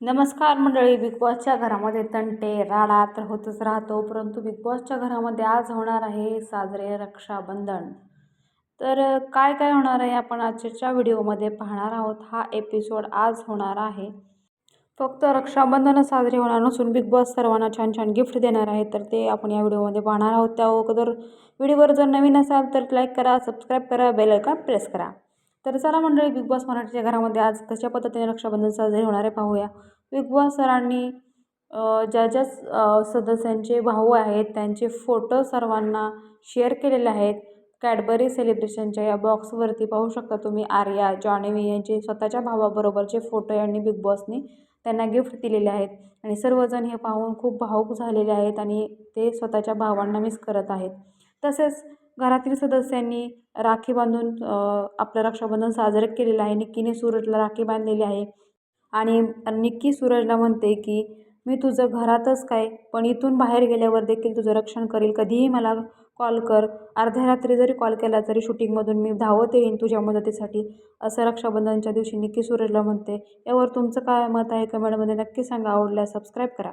नमस्कार मंडळी बिग बॉसच्या घरामध्ये तंटे राडा तर होतच राहतो परंतु बिग बॉसच्या घरामध्ये आज होणार आहे साजरे रक्षाबंधन. तर काय काय होणार आहे आपण आजच्या व्हिडिओमध्ये पाहणार आहोत. हा एपिसोड आज होणार आहे. फक्त रक्षाबंधन साजरे होणार नसून बिग बॉस सर्वांना छान छान गिफ्ट देणार आहे. तर ते आपण या व्हिडिओमध्ये पाहणार आहोत. त्या अगोदर व्हिडिओवर जर नवीन असाल तर लाईक करा सबस्क्राईब करा बेल आयकॉन प्रेस करा. तर चला मंडळी बिग बॉस मराठीच्या घरामध्ये आज कशा पद्धतीने रक्षाबंधन साजरे होणार आहे पाहूया. बिग बॉस सरांनी ज्या ज्या सदस्यांचे भाऊ आहेत त्यांचे फोटो सर्वांना शेअर केलेले आहेत. कॅडबरी सेलिब्रेशनच्या या बॉक्सवरती पाहू शकता तुम्ही आर्या जॉनवी यांचे स्वतःच्या भावाबरोबरचे फोटो यांनी बिग बॉसने त्यांना गिफ्ट दिलेले आहेत. आणि सर्वजण हे पाहून खूप भावूक झालेले आहेत आणि ते स्वतःच्या भावांना मिस करत आहेत. तसेच घरातील सदस्यांनी राखी बांधून आपलं रक्षाबंधन साजरं केलेलं आहे. निक्कीने सूरजला राखी बांधलेली आहे. आणि निक्की सूरजला म्हणते की मी तुझं घरातच काय पण इथून बाहेर गेल्यावर देखील तुझं रक्षण करील. कधीही मला कॉल कर. अर्ध्या रात्री जरी कॉल केला तरी शूटिंगमधून मी धावत येईन तुझ्या मदतीसाठी. असं रक्षाबंधनच्या दिवशी निक्की सूरजला म्हणते. यावर तुमचं काय मत आहे? कमेंटमध्ये नक्की सांगा. आवडल्यास सबस्क्राईब करा.